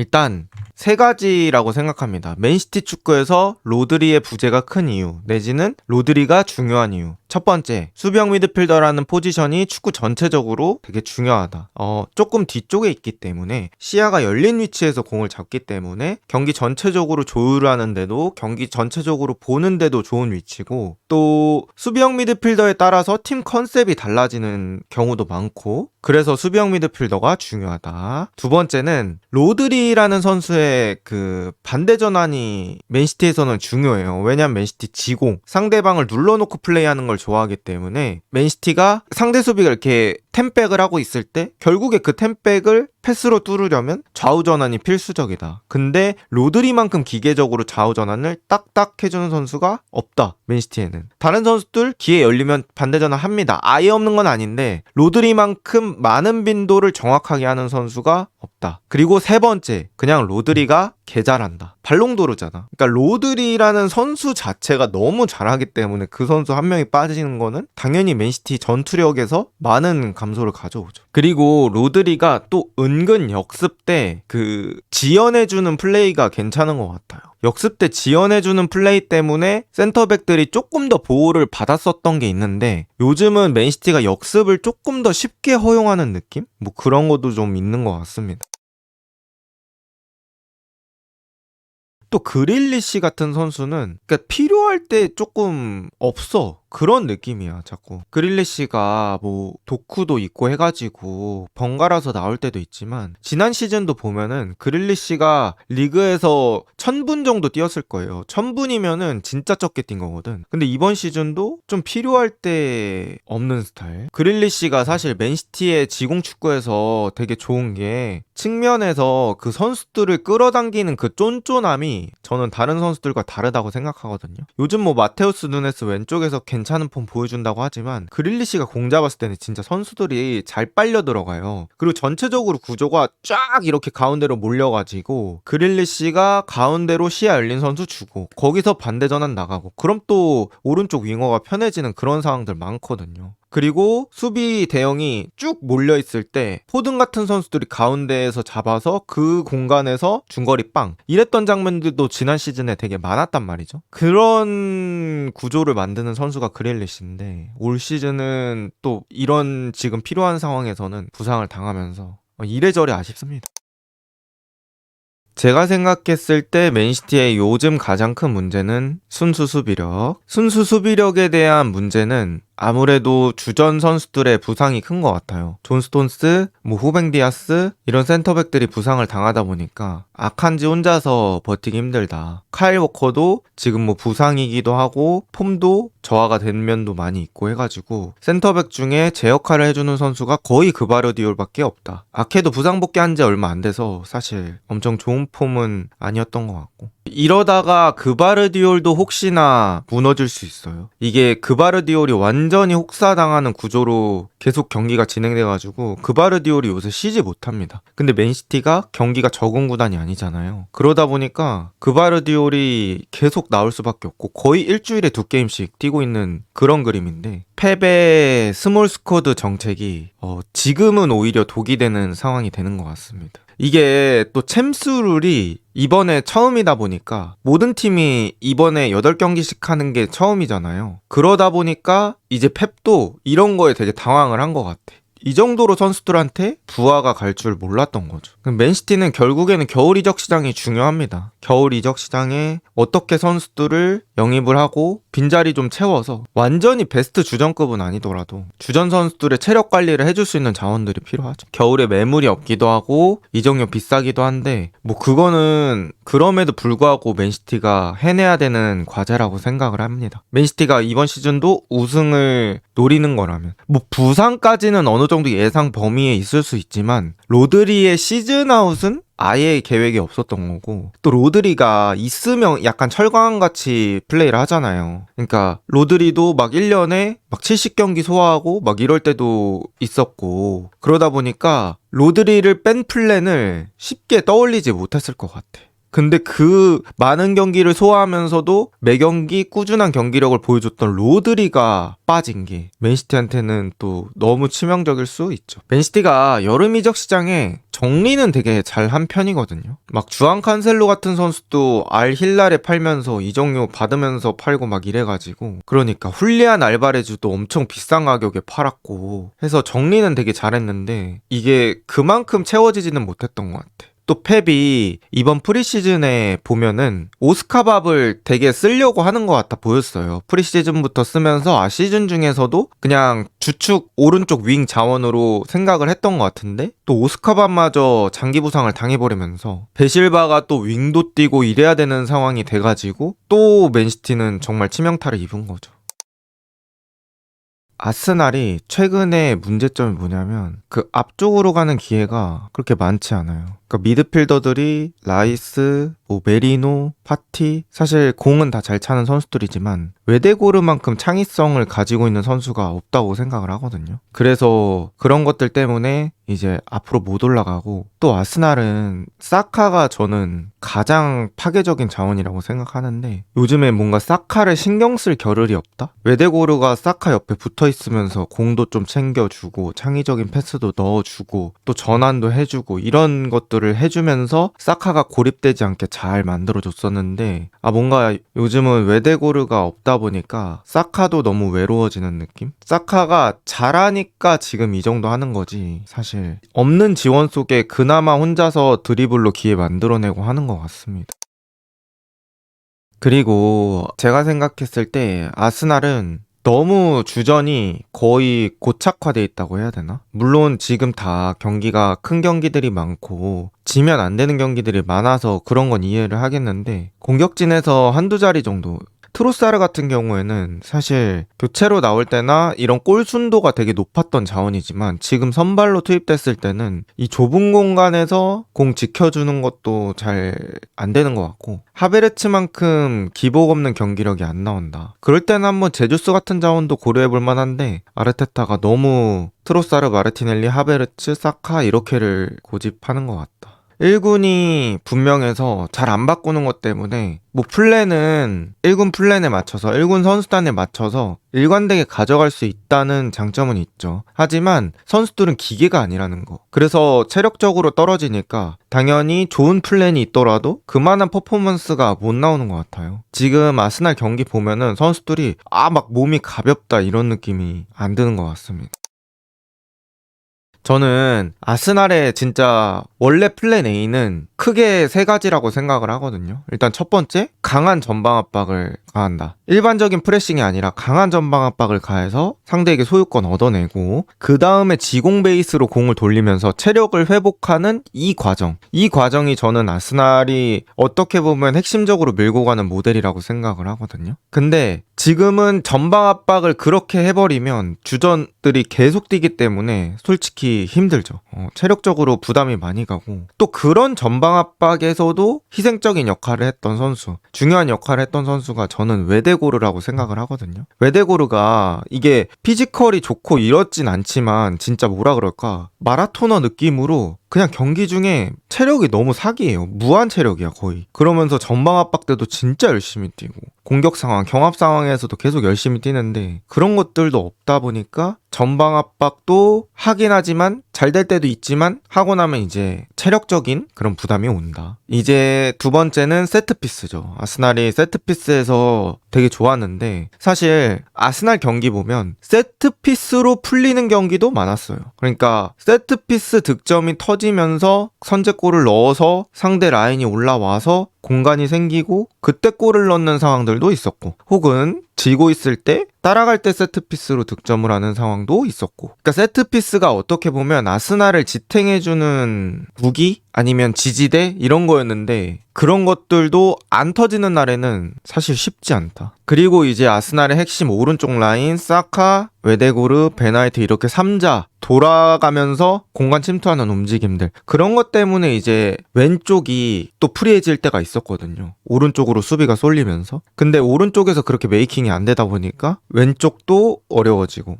일단 세 가지라고 생각합니다. 맨시티 축구에서 로드리의 부재가 큰 이유, 내지는 로드리가 중요한 이유. 첫 번째, 수비형 미드필더라는 포지션이 축구 전체적으로 되게 중요하다. 어, 조금 뒤쪽에 있기 때문에 시야가 열린 위치에서 공을 잡기 때문에 경기 전체적으로 조율하는데도 경기 전체적으로 보는데도 좋은 위치고 또 수비형 미드필더에 따라서 팀 컨셉이 달라지는 경우도 많고 그래서 수비형 미드필더가 중요하다. 두 번째는 로드리 라는 선수의 그 반대 전환이 맨시티에서는 중요해요. 왜냐면 맨시티 지공 상대방을 눌러놓고 플레이하는 걸 좋아하기 때문에 맨시티가 상대 수비가 이렇게 템백을 하고 있을 때 결국에 그 템백을 패스로 뚫으려면 좌우 전환이 필수적이다. 근데 로드리만큼 기계적으로 좌우 전환을 딱딱 해주는 선수가 없다. 맨시티에는 다른 선수들 기회 열리면 반대 전환 합니다. 아예 없는 건 아닌데 로드리만큼 많은 빈도를 정확하게 하는 선수가 없다. 그리고 세 번째 그냥 로드리가 개 잘한다. 발롱도르잖아. 그러니까 로드리라는 선수 자체가 너무 잘하기 때문에 그 선수 한 명이 빠지는 거는 당연히 맨시티 전투력에서 많은 감소를 가져오죠. 그리고 로드리가 또 은근 역습 때 그 지연해주는 플레이가 괜찮은 것 같아요. 역습 때 지연해주는 플레이 때문에 센터백들이 조금 더 보호를 받았었던 게 있는데 요즘은 맨시티가 역습을 조금 더 쉽게 허용하는 느낌? 뭐 그런 것도 좀 있는 것 같습니다. 또 그릴리시 같은 선수는 그러니까 필요할 때 조금 없어. 그런 느낌이야, 자꾸. 그릴리시가 뭐 도쿠도 있고 해가지고 번갈아서 나올 때도 있지만 지난 시즌도 보면은 그릴리시가 리그에서 1000분 정도 뛰었을 거예요. 1000분이면은 진짜 적게 뛴 거거든. 근데 이번 시즌도 좀 필요할 때 없는 스타일. 그릴리시가 사실 맨시티의 지공 축구에서 되게 좋은 게 측면에서 그 선수들을 끌어당기는 그 쫀쫀함이 저는 다른 선수들과 다르다고 생각하거든요. 요즘 뭐 마테우스 누네스 왼쪽에서 괜찮은 폼 보여준다고 하지만 그릴리시가 공 잡았을 때는 진짜 선수들이 잘 빨려 들어가요. 그리고 전체적으로 구조가 쫙 이렇게 가운데로 몰려가지고 그릴리시가 가운데로 시야 열린 선수 주고 거기서 반대 전환 나가고 그럼 또 오른쪽 윙어가 편해지는 그런 상황들 많거든요. 그리고 수비 대형이 쭉 몰려 있을 때 포든 같은 선수들이 가운데에서 잡아서 그 공간에서 중거리 빵 이랬던 장면들도 지난 시즌에 되게 많았단 말이죠. 그런 구조를 만드는 선수가 그릴리시인데 올 시즌은 또 이런 지금 필요한 상황에서는 부상을 당하면서 이래저래 아쉽습니다. 제가 생각했을 때 맨시티의 요즘 가장 큰 문제는 순수 수비력. 순수 수비력에 대한 문제는 아무래도 주전 선수들의 부상이 큰 것 같아요. 존 스톤스, 뭐 후뱅 디아스 이런 센터백들이 부상을 당하다 보니까 아칸지 혼자서 버티기 힘들다. 카일 워커도 지금 뭐 부상이기도 하고 폼도 저하가 된 면도 많이 있고 해가지고 센터백 중에 제 역할을 해주는 선수가 거의 그바르디올밖에 없다. 아케도 부상 복귀한 지 얼마 안 돼서 사실 엄청 좋은 폼은 아니었던 것 같고 이러다가 그바르디올도 혹시나 무너질 수 있어요. 이게 그바르디올이 완전히 혹사당하는 구조로 계속 경기가 진행돼가지고 그바르디올이 요새 쉬지 못합니다. 근데 맨시티가 경기가 적은 구단이 아니잖아요. 그러다 보니까 그바르디올이 계속 나올 수밖에 없고 거의 일주일에 두 게임씩 뛰고 있는 그런 그림인데 펩의 스몰 스쿼드 정책이 어, 지금은 오히려 독이 되는 상황이 되는 것 같습니다. 이게 또 챔스 룰이 이번에 처음이다 보니까 모든 팀이 이번에 8경기씩 하는 게 처음이잖아요. 그러다 보니까 이제 펩도 이런 거에 되게 당황을 한 것 같아. 이 정도로 선수들한테 부하가 갈 줄 몰랐던 거죠. 맨시티는 결국에는 겨울 이적 시장이 중요합니다. 겨울 이적 시장에 어떻게 선수들을 영입을 하고 빈자리 좀 채워서 완전히 베스트 주전급은 아니더라도 주전 선수들의 체력 관리를 해줄 수 있는 자원들이 필요하죠. 겨울에 매물이 없기도 하고 이적료 비싸기도 한데 뭐 그거는 그럼에도 불구하고 맨시티가 해내야 되는 과제라고 생각을 합니다. 맨시티가 이번 시즌도 우승을 노리는 거라면 뭐 부상까지는 어느 정도 예상 범위에 있을 수 있지만 로드리의 시즌 아웃은 아예 계획이 없었던 거고 또 로드리가 있으면 약간 철강한 같이 플레이를 하잖아요. 그러니까 로드리도 막 1년에 막 70경기 소화하고 막 이럴 때도 있었고 그러다 보니까 로드리를 뺀 플랜을 쉽게 떠올리지 못했을 것 같아. 근데 그 많은 경기를 소화하면서도 매 경기 꾸준한 경기력을 보여줬던 로드리가 빠진 게 맨시티한테는 또 너무 치명적일 수 있죠. 맨시티가 여름 이적 시장에 정리는 되게 잘 한 편이거든요. 막 주앙 칸셀로 같은 선수도 알 힐날에 팔면서 이적료 받으면서 팔고 막 이래가지고 그러니까 훌리안 알바레즈도 엄청 비싼 가격에 팔았고 해서 정리는 되게 잘했는데 이게 그만큼 채워지지는 못했던 것 같아. 또 펩이 이번 프리시즌에 보면은 오스카밥을 되게 쓰려고 하는 것 같아 보였어요. 프리시즌부터 쓰면서 아 시즌 중에서도 그냥 주축 오른쪽 윙 자원으로 생각을 했던 것 같은데 또 오스카밥마저 장기 부상을 당해버리면서 베실바가 또 윙도 뛰고 이래야 되는 상황이 돼가지고 또 맨시티는 정말 치명타를 입은 거죠. 아스날이 최근에 문제점이 뭐냐면 그 앞쪽으로 가는 기회가 그렇게 많지 않아요. 그러니까 미드필더들이 라이스, 뭐 메리노, 파티 사실 공은 다 잘 차는 선수들이지만 외대고르만큼 창의성을 가지고 있는 선수가 없다고 생각을 하거든요. 그래서 그런 것들 때문에 이제 앞으로 못 올라가고 또 아스날은 사카가 저는 가장 파괴적인 자원이라고 생각하는데 요즘에 뭔가 사카를 신경 쓸 겨를이 없다? 외대고르가 사카 옆에 붙어 있으면서 공도 좀 챙겨주고 창의적인 패스도 넣어주고 또 전환도 해주고 이런 것들을 해주면서 사카가 고립되지 않게 잘 만들어줬었는데 아 뭔가 요즘은 외대고르가 없다 보니까 사카도 너무 외로워지는 느낌? 사카가 잘하니까 지금 이 정도 하는 거지 사실 없는 지원 속에 그나마 혼자서 드리블로 기회 만들어내고 하는 것 같습니다. 그리고 제가 생각했을 때 아스날은 너무 주전이 거의 고착화돼 있다고 해야 되나? 물론 지금 다 경기가 큰 경기들이 많고 지면 안 되는 경기들이 많아서 그런 건 이해를 하겠는데 공격진에서 한두 자리 정도 트로사르 같은 경우에는 사실 교체로 나올 때나 이런 골 순도가 되게 높았던 자원이지만 지금 선발로 투입됐을 때는 이 좁은 공간에서 공 지켜주는 것도 잘 안 되는 것 같고 하베르츠만큼 기복 없는 경기력이 안 나온다. 그럴 때는 한번 제주스 같은 자원도 고려해 볼 만한데 아르테타가 너무 트로사르, 마르티넬리, 하베르츠, 사카 이렇게를 고집하는 것 같다. 1군이 분명해서 잘 안 바꾸는 것 때문에 뭐 플랜은 1군 플랜에 맞춰서 1군 선수단에 맞춰서 일관되게 가져갈 수 있다는 장점은 있죠. 하지만 선수들은 기계가 아니라는 거. 그래서 체력적으로 떨어지니까 당연히 좋은 플랜이 있더라도 그만한 퍼포먼스가 못 나오는 것 같아요. 지금 아스날 경기 보면은 선수들이 아 막 몸이 가볍다 이런 느낌이 안 드는 것 같습니다. 저는 아스날의 진짜 원래 플랜 A는 크게 세 가지라고 생각을 하거든요. 일단 첫 번째, 강한 전방 압박을 가한다. 일반적인 프레싱이 아니라 강한 전방 압박을 가해서 상대에게 소유권 얻어내고 그 다음에 지공 베이스로 공을 돌리면서 체력을 회복하는 이 과정. 이 과정이 저는 아스날이 어떻게 보면 핵심적으로 밀고 가는 모델이라고 생각을 하거든요. 근데 지금은 전방 압박을 그렇게 해버리면 주전들이 계속 뛰기 때문에 솔직히 힘들죠. 어, 체력적으로 부담이 많이 가고 또 그런 전방 압박에서도 희생적인 역할을 했던 선수, 중요한 역할을 했던 선수가 저는 외대고르라고 생각을 하거든요. 외대고르가 이게 피지컬이 좋고 이렇진 않지만 진짜 뭐라 그럴까 마라토너 느낌으로 그냥 경기 중에 체력이 너무 사기예요. 무한 체력이야 거의. 그러면서 전방 압박 때도 진짜 열심히 뛰고 공격 상황, 경합 상황에서도 계속 열심히 뛰는데 그런 것들도 없다 보니까 전방 압박도 하긴 하지만 잘 될 때도 있지만 하고 나면 이제 체력적인 그런 부담이 온다. 이제 두 번째는 세트피스죠. 아스날이 세트피스에서 되게 좋았는데 사실 아스날 경기 보면 세트피스로 풀리는 경기도 많았어요. 그러니까 세트피스 득점이 터지면서 선제골을 넣어서 상대 라인이 올라와서 공간이 생기고 그때 골을 넣는 상황들도 있었고 혹은 지고 있을 때 따라갈 때 세트피스로 득점을 하는 상황도 있었고. 그러니까 세트피스가 어떻게 보면 아스날을 지탱해주는 무기? 아니면 지지대? 이런 거였는데 그런 것들도 안 터지는 날에는 사실 쉽지 않다. 그리고 이제 아스날의 핵심 오른쪽 라인 사카, 외대고르, 베나이트 이렇게 3자 돌아가면서 공간 침투하는 움직임들. 그런 것 때문에 이제 왼쪽이 또 프리해질 때가 있었거든요. 오른쪽으로 수비가 쏠리면서. 근데 오른쪽에서 그렇게 메이킹이 안 되다 보니까 왼쪽도 어려워지고